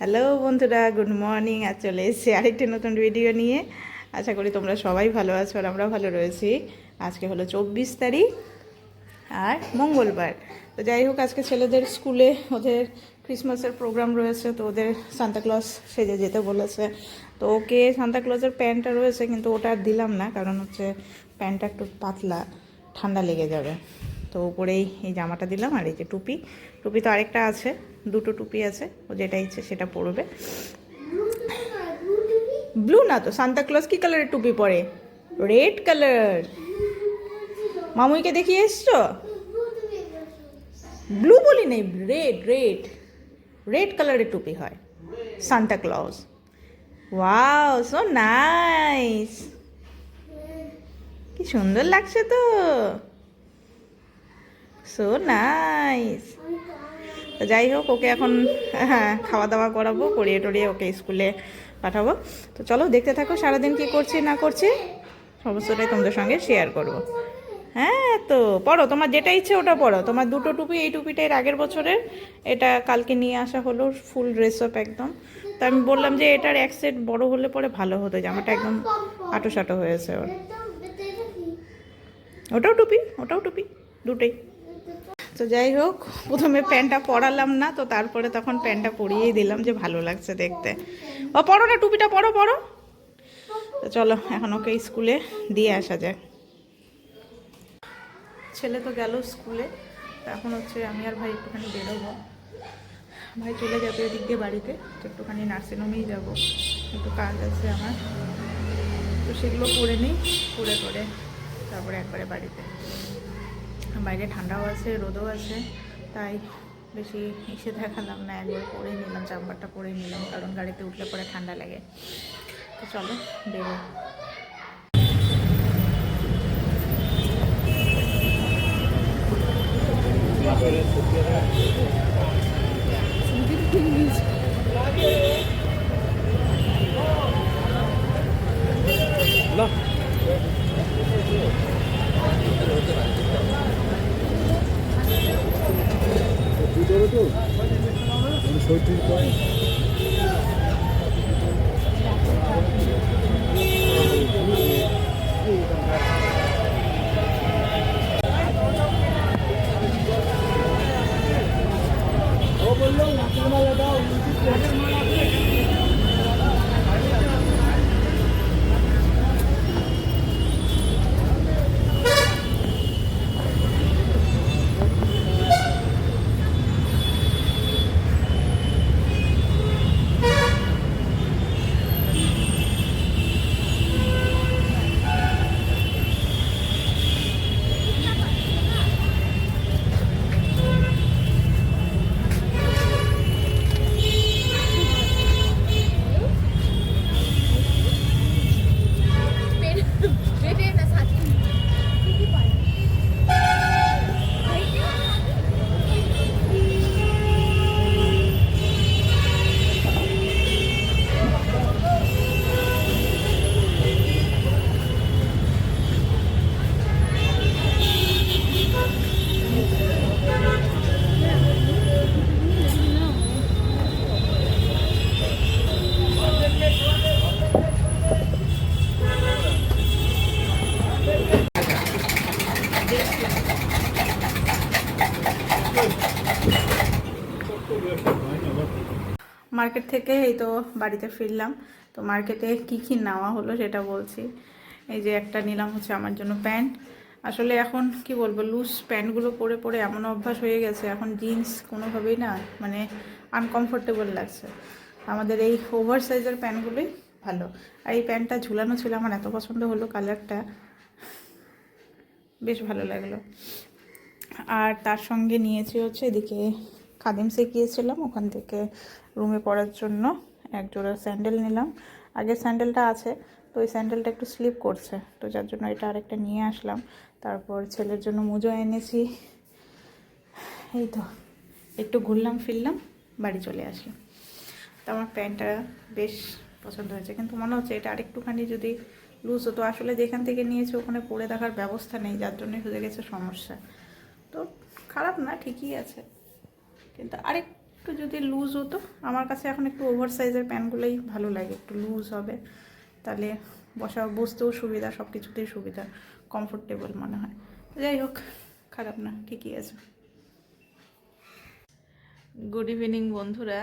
Hello বন্ধুরা good morning আর চলে এসেছি আরেকটি নতুন ভিডিও নিয়ে। আশা করি তোমরা সবাই ভালো আছো আর আমরা ভালো রয়েছি। আজকে হলো চব্বিশ তারিখ আর মঙ্গলবার। তো যাই হোক, আজকে ছেলেদের স্কুলে ওদের ক্রিসমাসের প্রোগ্রাম রয়েছে, তো ওদের সান্তাক্লজ সেজে যেতে বলেছে। তো ওকে সান্তাক্লজের প্যান্টটা রয়েছে, কিন্তু ওটা আর দিলাম না, কারণ হচ্ছে প্যান্টটা একটু পাতলা, ঠান্ডা লেগে যাবে। তো উপরেই এই জামাটা দিলাম আর এই যে টুপি। টুপি তো আরেকটা আছে, দুটো টুপি আছে, ও যেটা ইচ্ছে সেটা পরবে। ব্লু না তো সান্তাক্লজ কি কালারের টুপি পরে? রেড কালার মামুইকে দেখিয়ে এসছো? ব্লু বলি নেই রেড রেড রেড কালারের টুপি হয়, Santa Claus wow so nice কি সুন্দর লাগছে তো। সো নাইস তো যাই হোক, ওকে এখন হ্যাঁ খাওয়া দাওয়া করাবো করিয়ে টরিয়ে ওকে স্কুলে পাঠাবো। তো চলো, দেখতে থাকো সারাদিন কি করছি, না করছি। সমস্তটাই তোমাদের সঙ্গে শেয়ার করব। হ্যাঁ তো পড়ো, তোমার যেটা ইচ্ছে ওটা পড়ো। তোমার দুটো টুপি, এই টুপিটা এর আগের বছরের। এটা কালকে নিয়ে আসা হলো ফুল ড্রেস আপ একদম। তো আমি বললাম যে এটার এক সেট বড় হলে পরে ভালো হতো, জামাটা একদম আটো সাটো হয়েছে ওর। ওটাও টুপি ওটাও টুপি, দুটোই। তো যাই হোক, প্রথমে প্যান্টটা পরালাম না, তো তারপরে তখন প্যান্টটা পরিয়েই দিলাম যে ভালো লাগছে দেখতে। ও পড়ো না, টুপিটা পরো পরো। তো চলো, এখন ওকে স্কুলে দিয়ে আসা যায় ছেলে তো গেল স্কুলে এখন হচ্ছে আমি আর ভাই একটুখানি বেরোবো। ভাই চলে যাবে এদিক দিয়ে বাড়িতে, তো একটুখানি নার্সিংহোমেই যাব। একটু কাজ আছে আমার। তো সেগুলো করে নিই করে করে তারপরে একবারে বাড়িতে। বাইরে ঠান্ডাও আছে, রোদও আছে, তাই বেশি এসে দেখালাম না, একবার পরে নিলাম চাম্বারটা পরে নিলাম, কারণ গাড়িতে উঠলে পরে ঠান্ডা লাগে। তো চলো বেরো তো? পরে ও বলল নাচমালা দাও। মার্কেট থেকে এই তো বাড়িতে ফিরলাম। তো মার্কেটে কি কি নেওয়া হলো সেটা বলছি। এই যে একটা নিলাম হচ্ছে আমার জন্য প্যান্ট। আসলে এখন কি বলব লুজ প্যান্টগুলো পরে পরে এমন অভ্যাস হয়ে গেছে, এখন জিন্স কোনোভাবেই না মানে আনকমফোর্টেবল লাগছে। আমাদের এই ওভার সাইজের প্যান্টগুলোই ভালো। আর এই প্যান্টটা ঝুলানো ছিল, আমার এত পছন্দ হলো কালারটা বেশ ভালো লাগল। আর তার সঙ্গে নিয়েছি হচ্ছে এদিকে খাদিম গিয়েছিলাম, ওখান থেকে রুমে পড়ার জন্য এক জোড়া স্যান্ডেল নিলাম। আগে স্যান্ডেলটা আছে, তো ওই স্যান্ডেলটা একটু স্লিপ করছে, তো যার জন্য এটা আরেকটা নিয়ে আসলাম। তারপর ছেলের জন্য মুজো এনেছি। এই তো, একটু ঘুরলাম ফিরলাম, বাড়ি চলে আসলাম। তো আমার প্যান্টটা বেশ পছন্দ হয়েছে, কিন্তু মনে হচ্ছে এটা আরেকটুখানি যদি লুজ হতো। আসলে যেখান থেকে নিয়েছে ওখানে পরে দেখার ব্যবস্থা নেই, যার জন্য হয়ে গেছে সমস্যা। তো খারাপ না, ঠিকই আছে। কিন্তু আরেকটু একটু যদি লুজ হতো, আমার কাছে এখন একটু ওভার সাইজের প্যান্টগুলোই ভালো লাগে, একটু লুজ হবে। তাহলে বসা, বসতেও সুবিধা সব কিছুতেই সুবিধা কমফোর্টেবল মনে হয়। যাই হোক, খারাপ না, ঠিকই আছে। গুড ইভিনিং বন্ধুরা,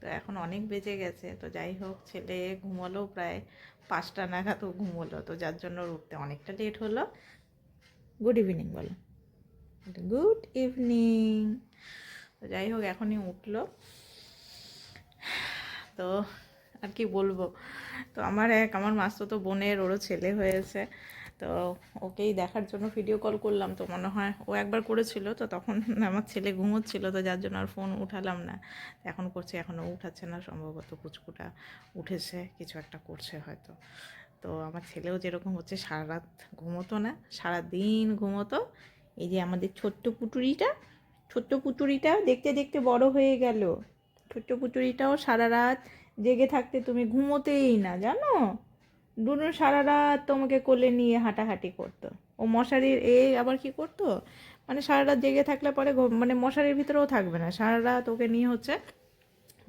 তো এখন অনেক বেজে গেছে, তো যাই হোক, ছেলে ঘুমালো প্রায় পাঁচটা নাগাদও ঘুমোলো, তো যার জন্য উঠতে অনেকটা লেট হলো। গুড ইভিনিং বলো। গুড ইভিনিং তো যাই হোক, এখনই উঠল। তো আর কি বলব? তো আমার এক, আমার মাস্তো বোনের, ওরও ছেলে হয়েছে। তো ওকেই দেখার জন্য ভিডিও কল করলাম। তো মনে হয় ও একবার করেছিল, তো তখন আমার ছেলে ঘুমোচ্ছিল, তো যার জন্য আর ফোন উঠালাম না। এখন করছে এখনও উঠাচ্ছে না, সম্ভবত পুচকুটা উঠেছে, কিছু একটা করছে হয়তো। তো আমার ছেলেও যেরকম হচ্ছে সারা রাত ঘুমোতো না সারা দিন ঘুমোতো। এই যে আমাদের ছোট্ট পুটুরিটা ছোট্ট পুটুরিটা দেখতে দেখতে বড় হয়ে গেল। ছোট্ট পুটুরিটাও সারা রাত জেগে থাকতে তুমি ঘুমোতেই না, জানো? দুনু সারা রাত তোমাকে কোলে নিয়ে হাঁটাহাঁটি করতো। ও মশারির এ আবার কি করতো? মানে সারা রাত জেগে থাকলে পরে মানে মশারির ভিতরেও থাকবে না। সারা রাত ওকে নিয়ে হচ্ছে,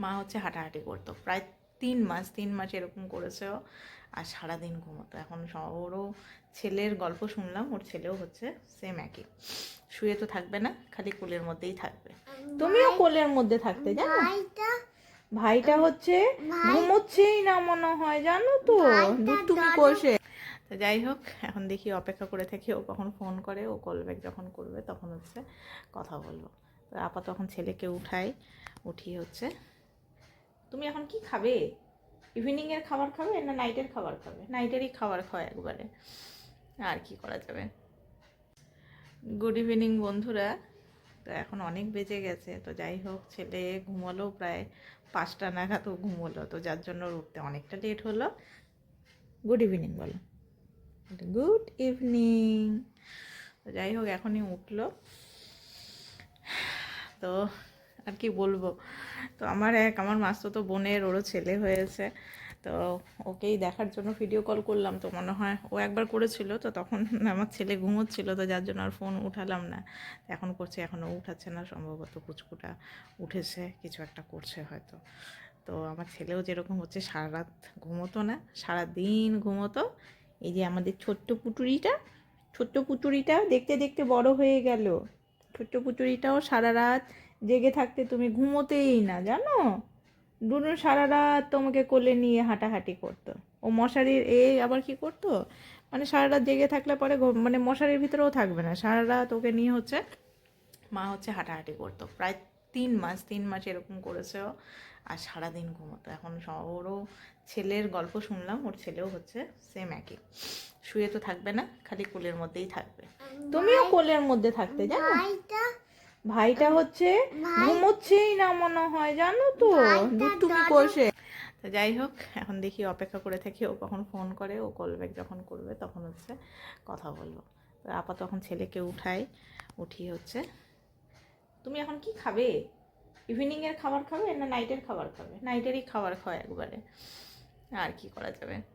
মা হচ্ছে হাঁটাহাঁটি করতো। প্রায় তিন মাস তিন মাস এরকম করেছে ও। আর সারাদিন ঘুমোতো। এখন ওরও ছেলের গল্প শুনলাম ওর ছেলেও হচ্ছে সেম একই। শুয়ে তো থাকবে না খালি কোলের মধ্যেই থাকবে। তুমিও কোলের মধ্যে থাকতে জানো? ভাইটা হচ্ছে ঘুমোচ্ছেই না মনে হয় জানো তো? তুমি কোষে তো যাই হোক এখন দেখি অপেক্ষা করে থাকি ও কখন ফোন করে ও কল ব্যাক যখন করবে তখন হচ্ছে কথা বলব। তো আপা তখন ছেলেকে উঠাই উঠিয়ে হচ্ছে তুমি এখন কি খাবে? ইভিনিংয়ের খাবার খাবে না নাইটের খাবার খাবে? নাইটেরই খাবার খাওয়া একবারে। আর কি করা যাবে? গুড ইভিনিং বন্ধুরা। তো এখন অনেক বেজে গেছে, তো যাই হোক, ছেলে ঘুমালো প্রায় পাঁচটা নাগাদও ঘুমোলো, তো যার জন্য উঠতে অনেকটা লেট হলো। গুড ইভিনিং বলো। গুড ইভিনিং যাই হোক, এখনই উঠল। তো আর কি বলব? তো আমার এক, আমার মাস্তো বোনের, ওরও ছেলে হয়েছে। তো ওকেই দেখার জন্য ভিডিও কল করলাম। তো মনে হয় ও একবার করেছিল, তো তখন আমার ছেলে ঘুমোচ্ছিল, তো যার জন্য আর ফোন উঠালাম না। এখন করছে, এখনও উঠাচ্ছে না, সম্ভবত পুচকুটা উঠেছে, কিছু একটা করছে হয়তো। তো আমার ছেলেও যেরকম হচ্ছে সারা রাত ঘুমোতো না সারা দিন ঘুমোতো। এই যে আমাদের ছোট্ট পুটুরিটা ছোট্ট পুটুরিটা দেখতে দেখতে বড় হয়ে গেল। ছোট্ট পুটুরিটাও সারা রাত জেগে থাকতে তুমি ঘুমোতেই না, জানো? দুনু সারা রাত তোমাকে কোলে নিয়ে হাঁটাহাঁটি করতো। ও মশারির এ আবার কি করতো? মানে সারা রাত জেগে থাকলে পরে মানে মশারির ভিতরেও থাকবে না। সারা রাত ওকে নিয়ে হচ্ছে, মা হচ্ছে হাঁটাহাঁটি করতো। প্রায় তিন মাস তিন মাস এরকম করেছে ও। আর সারাদিন ঘুমোতো। এখন ওরও ছেলের গল্প শুনলাম, ওর ছেলেও হচ্ছে সেম একই। শুয়ে তো থাকবে না, খালি কোলের মধ্যেই থাকবে। তুমিও কোলের মধ্যে থাকতে, জানো? ভাইটা হচ্ছে ঘুমোচ্ছেই না মনে হয় জানো তো। তুমি কোষে তো যাই হোক এখন দেখি অপেক্ষা করে থাকি ও কখন ফোন করে ও কল ব্যাক যখন করবে তখন হচ্ছে কথা বলব। তো আপা তখন ছেলেকে উঠাই উঠিয়ে হচ্ছে। তুমি এখন কি খাবে? ইভিনিংয়ের খাবার খাবে না নাইটের খাবার খাবে? নাইটেরই খাবার খাওয়া একবারে। আর কি করা যাবে?